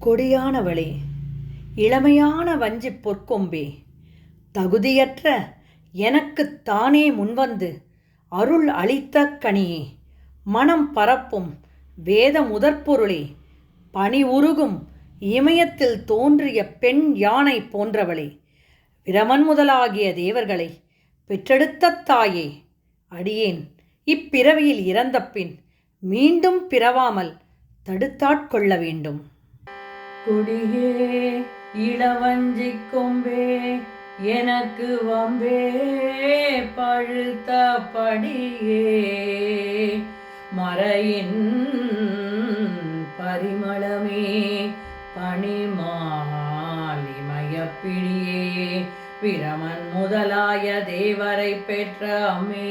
கொடியானவளே இளமையான வஞ்சி பொற்கொம்பே தகுதியற்ற எனக்குத் தானே முன்வந்து அருள் அளித்த கனியே மனம் பரப்பும் வேத முதற்பொருளே பனி உருகும் இமயத்தில் தோன்றிய பெண் யானை போன்றவளே பிரமன் முதலாகிய தேவர்களை பெற்றெடுத்த தாயே அடியேன் இப்பிறவியில் இறந்த பின் மீண்டும் பிறவாமல் தடுத்தாட்கொள்ள வேண்டும். கொடியே இளவஞ்சி கொம்பே எனக்கு வம்பே பழுத்த படியே. மறையின் பரிமளமே பனிமாலிமயப்பிடியே பிரமன் முதலாய தேவரை பெற்ற அம்மே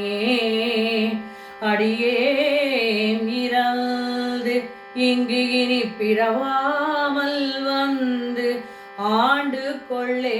அடியே நிறந்து இங்கு இனி பிறவாமல் வந்து ஆண்டு கொள்ளே